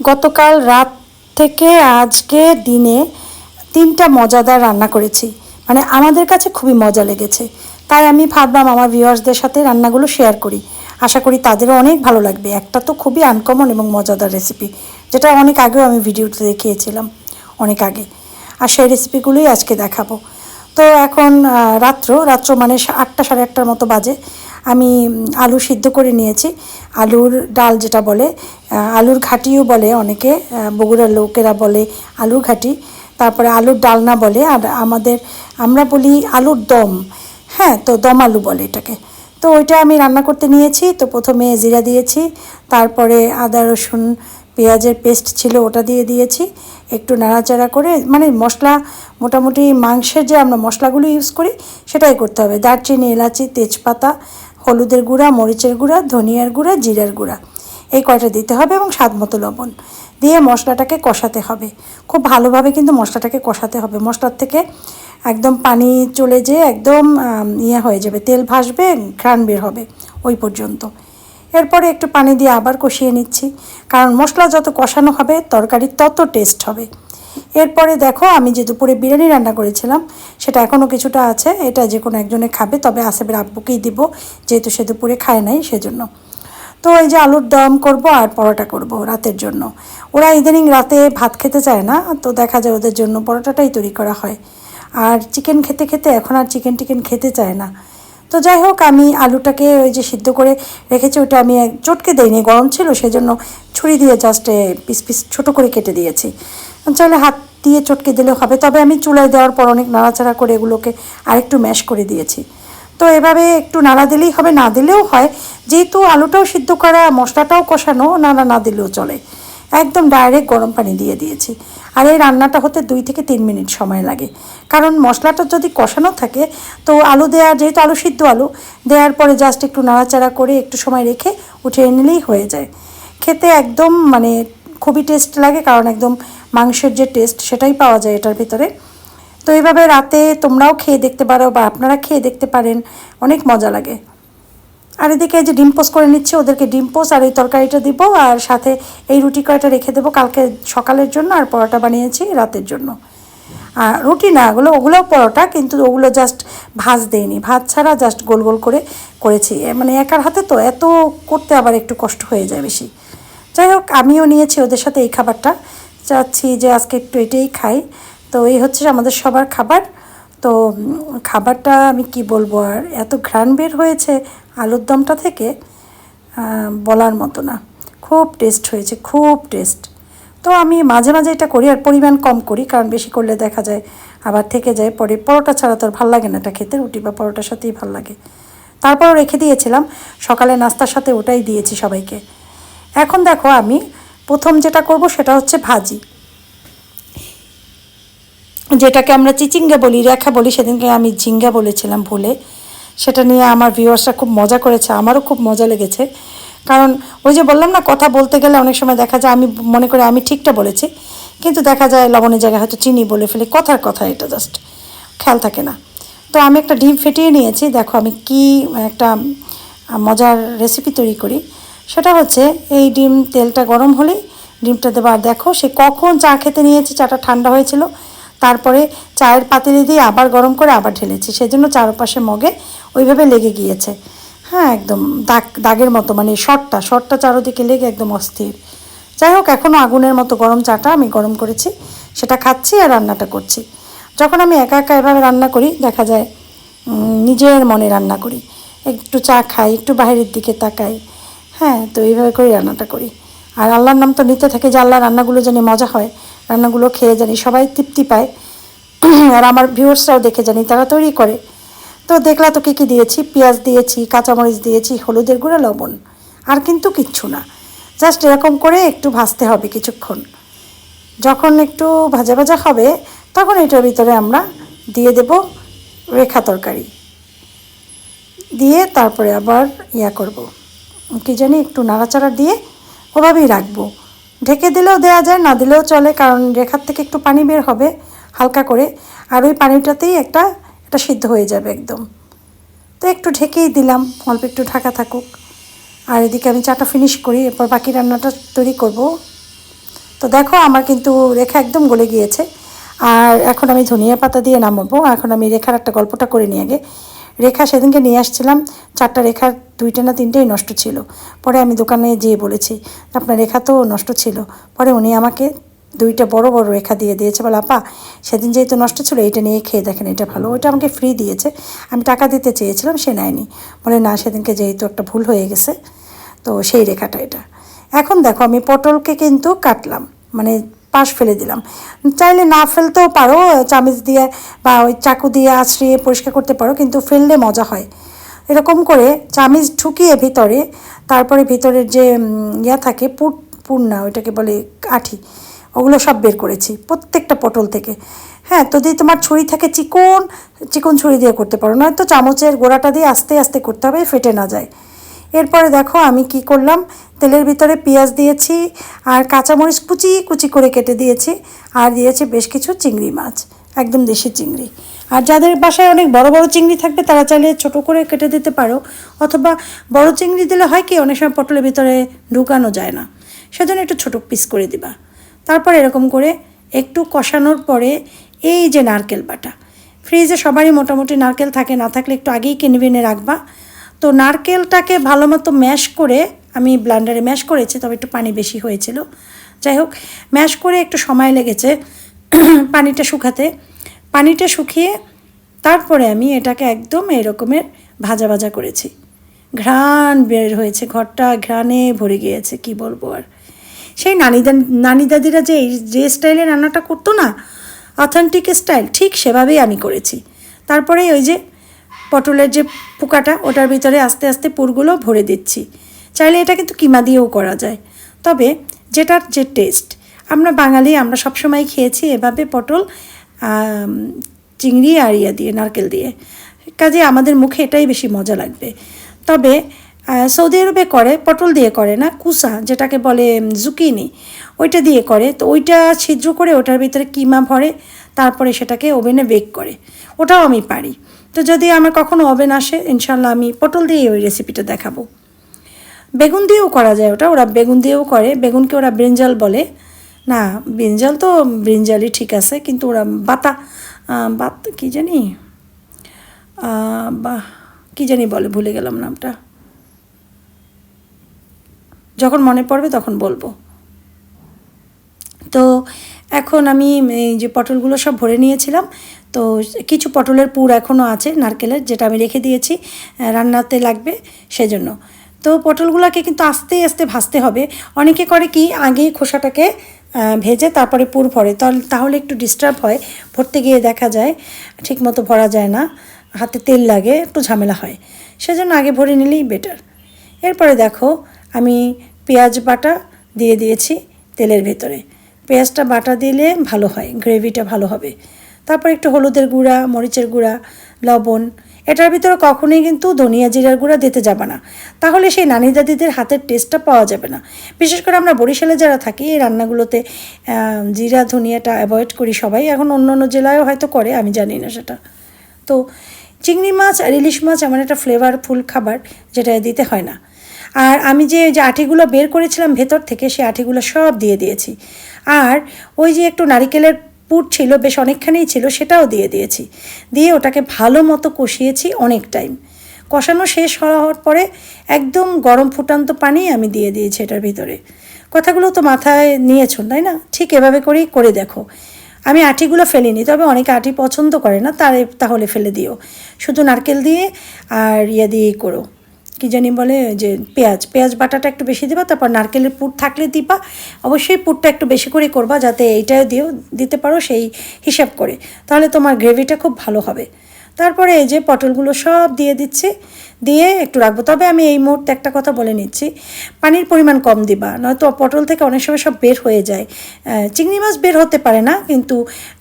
গতকাল রাত থেকে আজকে দিনে তিনটা মজাদার রান্না করেছি। মানে আমাদের কাছে খুবই মজা লেগেছে। তাই আমি ভাবলাম আমার ভিউয়ার্সদের সাথে রান্নাগুলো শেয়ার করি। আশা করি তাদেরও অনেক ভালো লাগবে। একটা তো খুবই আনকমন এবং মজাদার রেসিপি যেটা অনেক আগেও আমি ভিডিওতে দেখিয়েছিলাম, অনেক আগে। আর সেই রেসিপিগুলোই আজকে দেখাবো। তো এখন রাত্র রাত্র মানে আটটা সাড়ে আটটার মতো বাজে। আমি আলু সিদ্ধ করে নিয়েছি। আলুর ডাল যেটা বলে আলুর ঘাটিও বলে অনেকে বগুড়ার লোকেরা বলে আলুর ঘাটি। তারপরে আলুর ডালনা বলে, আর আমাদের, আমরা বলি আলুর দম। হ্যাঁ তো দম আলু বলে এটাকে। তো ওইটা আমি রান্না করতে নিয়েছি। তো প্রথমে জিরা দিয়েছি। তারপরে আদা, রসুন পেঁয়াজের পেস্ট ছিল ওটা দিয়ে দিয়েছি, একটু নাড়াচাড়া করে মানে মশলা মোটামুটি মাংসের যে আমরা মশলাগুলো ইউজ করি সেটাই করতে হবে। দারচিনি, এলাচি, তেজপাতা, হলুদের গুঁড়া, মরিচের গুঁড়া, ধনিয়ার গুঁড়া, জিরার গুঁড়া, এই কয়টা দিতে হবে এবং স্বাদ মতো লবণ দিয়ে মশলাটাকে কষাতে হবে। খুব ভালোভাবে কিন্তু মশলাটাকে কষাতে হবে। মশলার থেকে একদম পানি চলে যেয়ে একদম ইয়ে হয়ে যাবে, তেল ভাসবে, ঘ্রাণ বের হবে ওই পর্যন্ত। এরপরে একটু পানি দিয়ে আবার কষিয়ে নিচ্ছি। কারণ মশলা যত কষানো হবে, তরকারির তত টেস্ট হবে। এরপরে দেখো, আমি যে দুপুরে বিরিয়ানি রান্না করেছিলাম, সেটা এখনও কিছুটা আছে। এটা যে কোনো একজনে খাবে, তবে আসেবের আব্বুকেই দিব, যেহেতু সে দুপুরে খায় নাই, সেজন্য। তো এই যে আলুর দম করব আর পরোটা করব রাতের জন্য। ওরা ইদানিং রাতে ভাত খেতে চায় না, তো দেখা যায় ওদের জন্য পরোটাটাই তৈরি করা হয়। আর চিকেন খেতে খেতে এখন আর চিকেন টিকেন খেতে চায় না। তো যাই হোক, আমি আলুটাকে ওই যে সিদ্ধ করে রেখেছি, ওটা আমি চটকে দিইনি, গরম ছিল, সেজন্য ছুরি দিয়ে জাস্ট পিস পিস ছোটো করে কেটে দিয়েছি। চাইলে হাত দিয়ে চটকে দিলেও হবে, তবে আমি চুলায় দেওয়ার পর অনেক নাড়াচাড়া করে এগুলোকে আরেকটু ম্যাশ করে দিয়েছি। তো এভাবে একটু নাড়া দিলেই হবে, না দিলেও হয়, যেহেতু আলুটাও সিদ্ধ করা, মশলাটাও কষানো, নাড়া না দিলেও চলে। একদম ডাইরেক্ট গরম পানি দিয়ে দিয়েছি। আর এই রান্নাটা হতে দুই থেকে তিন মিনিট সময় লাগে। কারণ মশলাটা যদি কষানো থাকে, তো আলু দেওয়া যেহেতু আলু সিদ্ধ আলু দেওয়ার পরে জাস্ট একটু নাড়াচাড়া করে একটু সময় রেখে উঠিয়ে নিলেই হয়ে যায়। খেতে একদম মানে খুবই টেস্ট লাগে, কারণ একদম মাংসের যে টেস্ট সেটাই পাওয়া যায় এটার ভিতরে। তো এইভাবে রাতে তোমরাও খেয়ে দেখতে পারো বা আপনারা খেয়ে দেখতে পারেন, অনেক মজা লাগে। আর এদিকে যে ডিম পোস্ট করে নিচ্ছে, ওদেরকে ডিম পোস্ট আর এই তরকারিটা দিব আর সাথে এই রুটি কয়টা রেখে দেবো কালকে সকালের জন্য আর পরোটা বানিয়েছি রাতের জন্য। আর রুটি না, ওগুলো, ওগুলোও পরোটা কিন্তু ওগুলো জাস্ট ভাজ দেয়নি ভাত ছাড়া জাস্ট গোল গোল করে করেছি। মানে একার হাতে তো এত করতে আবার একটু কষ্ট হয়ে যায় বেশি। যাই হোক, আমিও নিয়েছি ওদের সাথে এই খাবারটা। চাচ্ছি যে আজকে একটু এটাই খাই। তো এই হচ্ছে আমাদের সবার খাবার। তো খাবারটা আমি কি বলব আর, এত ঘ্রাণ বের হয়েছে। আলুর দমটা থেকে বলার মতো না। খুব টেস্ট হয়েছে, খুব টেস্ট তো আমি মাঝে মাঝে এটা করি আর পরিমাণ কম করি, কারণ বেশি করলে দেখা যায় আবার থেকে যায়। পরে পরোটা ছাড়া তো আর ভালো লাগে না এটা খেতে, রুটি বা পরোটার সাথেই ভালো লাগে। তারপরও রেখে দিয়েছিলাম, সকালে নাস্তার সাথে ওটাই দিয়েছি সবাইকে। এখন দেখো আমি প্রথম যেটা করব সেটা হচ্ছে ভাজি। যেটাকে আমরা চিচিঙ্গা বলি, রেখা বলি, সেদিনকে আমি ঝিঙ্গা বলেছিলাম ভুলে। সেটা নিয়ে আমার ভিউয়ার্সরা খুব মজা করেছে, আমারও খুব মজা লেগেছে। কারণ ওই যে বললাম না, কথা বলতে গেলে অনেক সময় দেখা যায়, আমি মনে করি আমি ঠিকটা বলেছি। কিন্তু দেখা যায় লবণের জায়গায় হয়তো চিনি বলে ফেলি, কথার কথা এটা জাস্ট খেয়াল থাকে না। তো আমি একটা ডিম ফেটিয়ে নিয়েছি, দেখো আমি কি একটা মজার রেসিপি তৈরি করি। সেটা হচ্ছে এই ডিম তেলটা গরম হলেই ডিমটা দেবার। দেখো সে কখন চা খেতে নিয়েছি, চাটা ঠান্ডা হয়েছিল। তারপরে চায়ের পাতিলে দিয়ে আবার গরম করে আবার ঢেলেছি। সেজন্য চারপাশে মগে ওইভাবে লেগে গিয়েছে। হ্যাঁ একদম দাগ, দাগের মতো মানে শর্টটা শর্টটা চারোদিকে লেগে একদম অস্থির। যাই হোক এখনও আগুনের মতো গরম চাটা আমি গরম করেছি, সেটা খাচ্ছি আর রান্নাটা করছি। যখন আমি একা একা এভাবে রান্না করি, দেখা যায় নিজের মনে রান্না করি। একটু চা খাই, একটু বাইরের দিকে তাকাই। হ্যাঁ তো এইভাবে করেই রান্নাটা করি। আর আল্লাহর নাম তো নিতে থাকে যে আল্লাহ রান্নাগুলো যেন মজা হয়। রান্নাগুলো খেয়ে জানি, সবাই তৃপ্তি পায়। আর আমার ভিউয়ার্সরাও দেখে জানি, তারা তৈরি করে। তো দেখলা তো কী কী দিয়েছি? পেঁয়াজ দিয়েছি, কাঁচামরিচ দিয়েছি, হলুদের গুঁড়ো, লবণ। আর কিন্তু কিচ্ছু না। জাস্ট এরকম করে একটু ভাজতে হবে কিছুক্ষণ। যখন একটু ভাজা ভাজা হবে, তখন এটার ভিতরে আমরা দিয়ে দেব রেখা তরকারি। দিয়ে তারপরে আবার ইয়া করব। কি জানি একটু নাড়াচাড়া দিয়ে ওভাবেই রাখব। ঢেকে দিলেও দেওয়া যায়, না দিলেও চলে, কারণ রেখার থেকে একটু পানি বের হবে হালকা করে, আর ওই পানিটাতেই একটা, এটা সিদ্ধ হয়ে যাবে একদম। তো একটু ঢেকেই দিলাম, অল্প একটু ঢাকা থাকুক। আর এদিকে আমি চাটা ফিনিশ করি, এরপর বাকি রান্নাটা তৈরি করব। তো দেখো, আমার কিন্তু রেখা একদম গলে গিয়েছে। আর এখন আমি ধনিয়া পাতা দিয়ে নামাবো। এখন আমি রেখার একটা গল্পটা করে নিই আগে। রেখা সেদিনকে নিয়ে আসছিলাম। চারটা রেখার দুইটা না তিনটেই নষ্ট ছিল। পরে আমি দোকানে যেয়ে বলেছি, আপনার রেখা তো নষ্ট ছিল। পরে উনি আমাকে দুইটা বড় বড় রেখা দিয়ে দিয়েছে। বলে, আপা, সেদিন যেহেতু নষ্ট ছিল, এইটা নিয়ে খেয়ে দেখেন, এটা ভালো। ওইটা আমাকে ফ্রি দিয়েছে। আমি টাকা দিতে চেয়েছিলাম, সে নেয়নি। বলে, না, সেদিনকে যেহেতু একটা ভুল হয়ে গেছে, তো সেই রেখাটা এটা। এখন দেখো, আমি পটলকে কিন্তু কাটলাম। মানে পাশ ফেলে দিলাম। চাইলে না ফেলতেও পারো, চামিচ দিয়ে বা ওই চাকু দিয়ে আছড়িয়ে পরিষ্কার করতে পারো, কিন্তু ফেললে মজা হয়। এরকম করে চামিচ ঢুকিয়ে ভিতরে, তারপরে ভিতরের যে ইয়া থাকে, পুর পুর না, ওইটাকে বলে আঠি, ওগুলো সব বের করেছি, প্রত্যেকটা পটল থেকে। হ্যাঁ তো যদি তোমার ছুরি থাকে চিকন চিকন ছুরি দিয়ে করতে পারো, নয়তো চামচের গোড়াটা দিয়ে আস্তে আস্তে করতে হবে, ফেটে না যায়। এরপরে দেখো আমি কি করলাম? তেলের ভিতরে পেঁয়াজ দিয়েছি আর কাঁচামরিচ কুচি কুচি করে কেটে দিয়েছি আর দিয়েছি বেশ কিছু চিংড়ি মাছ, একদম দেশি চিংড়ি। আর যাদের বাসায় অনেক বড় বড় চিংড়ি থাকবে তারা চাইলে ছোট করে কেটে দিতে পারো, অথবা বড় চিংড়ি দিলে হয় কি অনেক সময় পটলের ভিতরে ঢুকানো যায় না, সেজন্য একটু ছোটো পিস করে দিবা। তারপর এরকম করে একটু কষানোর পরে এই যে নারকেল বাটা, ফ্রিজে সবারই মোটামুটি নারকেল থাকে, না থাকলে একটু আগেই কিনে বিনে রাখবা। তো নারকেলটাকে ভালো মতো ম্যাশ করে আমি ব্লান্ডারে ম্যাশ করেছি, তবে একটু পানি বেশি হয়েছিল। যাই হোক, ম্যাশ করে একটু সময় লেগেছে পানিটা শুকাতে। পানিটা শুকিয়ে তারপরে আমি এটাকে একদম এরকমের ভাজা ভাজা করেছি। ঘ্রাণ বের হয়েছে, ঘরটা ঘ্রাণে ভরে গিয়েছে, কি বলব আর। সেই নানি দা, নানি দাদিরা যে এই- যে স্টাইলে রান্নাটা করতো না অথেন্টিক স্টাইল ঠিক সেভাবেই আমি করেছি। তারপরে ওই যে পটলের যে পোকাটা, ওটার ভিতরে আস্তে আস্তে পুরগুলো ভরে দিচ্ছি। চাইলে এটা কিন্তু কিমা দিয়েও করা যায়। তবে যেটার যে টেস্ট আমরা বাঙালি, আমরা সবসময় খেয়েছি এভাবে পটল চিংড়ি আর ইয়া দিয়ে, নারকেল দিয়ে। কাজে আমাদের মুখে এটাই বেশি মজা লাগবে। তবে সৌদি আরবে করে, পটল দিয়ে করে না, কুসা, যেটাকে বলে জুকিনি, ওইটা দিয়ে করে। তো ওইটা ছিদ্র করে ওটার ভিতরে কিমা ভরে, তারপরে সেটাকে ওভেনে বেক করে। ওটাও আমি পারি। তো যদি আমার কখনো ওভেন আসে ইনশাল্লাহ আমি পটল দিয়ে ওই রেসিপিটা দেখাবো। বেগুন দিয়েও করা যায় ওটা, ওরা বেগুন দিয়েও করে। বেগুনকে ওরা ব্রিঞ্জাল বলে। না, ব্রিঞ্জাল তো ব্রিঞ্জালই ঠিক আছে, কিন্তু ওরা বাতা বাত, কি জানি? বা, কি জানি বলে, ভুলে গেলাম নামটা। যখন মনে পড়বে তখন বলব। তো এখন আমি এই যে পটলগুলো সব ভরে নিয়েছিলাম তো কিছু পটলের পুর এখনও আছে, নারকেলের, যেটা আমি রেখে দিয়েছি রান্নাতে লাগবে সেজন্য। তো পটলগুলোকে কিন্তু আস্তে আস্তে ভাজতে হবে। অনেকে করে কি, আগেই খোসাটাকে ভেজে তারপরে পুর ভরে। তাহলে একটু ডিস্টার্ব হয়, ভরতে গিয়ে দেখা যায়, ঠিকমতো ভরা যায় না, হাতে তেল লাগে, একটু ঝামেলা হয়। সেজন্য আগে ভরে নিলেই বেটার এরপরে দেখো, আমি পেঁয়াজ বাটা দিয়ে দিয়েছি তেলের ভেতরে। পেঁয়াজটা বাটা দিলে ভালো হয় গ্রেভিটা ভালো হবে। তারপর একটু হলুদের গুঁড়া, মরিচের গুঁড়া, লবণ। এটার ভিতরে কখনোই কিন্তু ধনিয়া জিরার গুঁড়া দিতে যাবে না। তাহলে সেই নানি দাদিদের হাতের টেস্টটা পাওয়া যাবে না। বিশেষ করে আমরা বরিশালে যারা থাকি, এই রান্নাগুলোতে জিরা, ধনিয়াটা অ্যাভয়েড করি সবাই। এখন অন্য অন্য জেলায়ও হয়তো করে, আমি জানি না সেটা। তো চিংড়ি মাছ আর ইলিশ মাছ এমন একটা ফ্লেভারফুল খাবার যেটা দিতে হয় না। আর আমি যে যে আটিগুলো বের করেছিলাম ভেতর থেকে সেই আটিগুলো সব দিয়ে দিয়েছি। আর ওই যে একটু নারিকেলের পুর ছিল, বেশ অনেকখানেই ছিল, সেটাও দিয়ে দিয়েছি। দিয়ে ওটাকে ভালো মতো কষিয়েছি অনেক টাইম কষানো শেষ হওয়ার পরে একদম গরম ফুটান্ত পানি আমি দিয়ে দিয়েছি এটার ভিতরে। কথাগুলো তো মাথায় নিয়েছো, তাই না? ঠিক এভাবে করেই করে দেখো। আমি আটিগুলো ফেলিনি, তবে অনেকে আটি পছন্দ করে না, তার তাহলে ফেলে দিও। শুধু নারকেল দিয়ে আর ইয়ে দিয়েই করো। কি জানি বলে যে পেঁয়াজ পেঁয়াজ বাটাটা একটু বেশি দেবা, তারপর নারকেলের পুর থাকলে দিবা। অবশ্যই পুরটা একটু বেশি করে করবা, যাতে এইটাও দিও, দিতে পারো সেই হিসাব করে। তাহলে তোমার গ্রেভিটা খুব ভালো হবে। তারপরে এই যে পটলগুলো সব দিয়ে দিচ্ছি, দিয়ে একটু রাখব। তবে আমি এই মুহূর্তে একটা কথা বলে নিচ্ছি, পানির পরিমাণ কম দিবা, নয়তো পটল থেকে অনেক সময় সব বের হয়ে যায়। চিংড়ি মাছ বের হতে পারে না, কিন্তু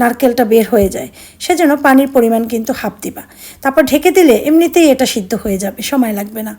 নারকেলটা বের হয়ে যায়। সেজন্য পানির পরিমাণ কিন্তু হাফ দিবা। তারপর ঢেকে দিলে এমনিতেই এটা সিদ্ধ হয়ে যাবে, সময় লাগবে না।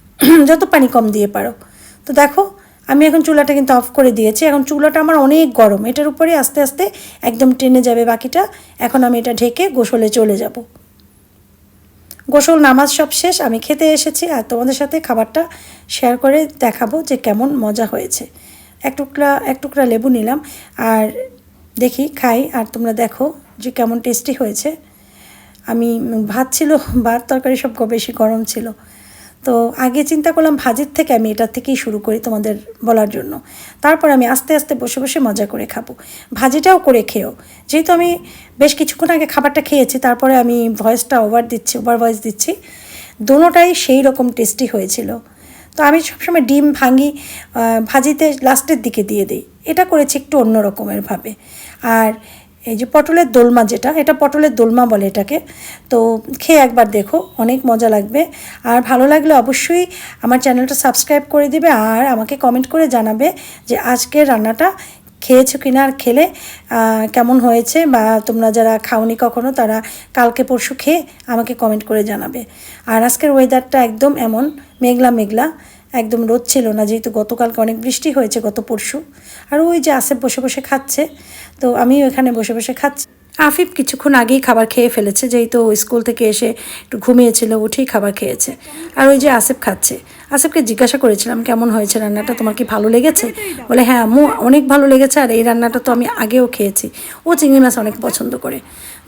যত পানি কম দিয়ে পারো। তো দেখো, আমি এখন চুলাটা কিন্তু অফ করে দিয়েছি। এখন চুলাটা আমার অনেক গরম, এটার উপরে আস্তে আস্তে একদম টেনে যাবে বাকিটা। এখন আমি এটা ঢেকে গোসলে চলে যাব। গোসল, নামাজ সব শেষ, আমি খেতে এসেছি আর তোমাদের সাথে খাবারটা শেয়ার করে দেখাবো যে কেমন মজা হয়েছে। এক টুকরা এক টুকরা লেবু নিলাম আর দেখি খাই আর তোমরা দেখো যে কেমন টেস্টি হয়েছে। আমি ভাত ছিল, ভাত তরকারি সব বেশি গরম ছিল। তো আগে চিন্তা করলাম ভাজির থেকে আমি এটার থেকেই শুরু করি তোমাদের বলার জন্য। তারপর আমি আস্তে আস্তে বসে বসে মজা করে খাব। ভাজিটাও করে খেও। যেহেতু আমি বেশ কিছুক্ষণ আগে খাবারটা খেয়েছি, তারপরে আমি ভয়েসটা ওভার দিচ্ছি ওভার ভয়েস দিচ্ছি দোনোটাই সেই রকম টেস্টি হয়েছিল। তো আমি সবসময় ডিম ভাঙি ভাজিতে লাস্টের দিকে দিয়ে দিই। এটা করেছি একটু অন্য রকমের ভাবে। আর এই যে পটলের দোলমা যেটা, এটা পটলের দোলমা বলে এটাকে। তো খেয়ে একবার দেখো, অনেক মজা লাগবে। আর ভালো লাগলে অবশ্যই আমার চ্যানেলটা সাবস্ক্রাইব করে দিবে আর আমাকে কমেন্ট করে জানাবে যে আজকের রান্নাটা খেয়েছো কিনা আর খেলে কেমন হয়েছে বা তোমরা যারা খাওনি কখনো তারা কালকে পরশু খেয়ে আমাকে কমেন্ট করে জানাবে। আর আজকের ওয়েদারটা একদম এমন মেঘলা মেঘলা একদম রোদ ছিল না, যেহেতু গতকালকে অনেক বৃষ্টি হয়েছে গত পরশু। আর ওই যে আসে বসে বসে খাচ্ছে, তো আমিও এখানে বসে বসে খাচ্ছি। আফিফ কিছুক্ষণ আগেই খাবার খেয়ে ফেলেছে, যেহেতু স্কুল থেকে এসে একটু ঘুমিয়েছিল উঠেই খাবার খেয়েছে। আর ওই যে আসিফ খাচ্ছে। আসিফকে জিজ্ঞাসা করেছিলাম, কেমন হয়েছে রান্নাটা? তোমার কি ভালো লেগেছে? বলে হ্যাঁ আম্মু, অনেক ভালো লেগেছে, আর এই রান্নাটা তো আমি আগেও খেয়েছি। ও চিংড়ি মাছ অনেক পছন্দ করে।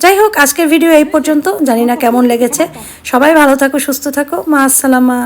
যাই হোক, আজকের ভিডিও এই পর্যন্ত। জানি না কেমন লেগেছে। সবাই ভালো থাকো, সুস্থ থাকো। মা, আসসালামা।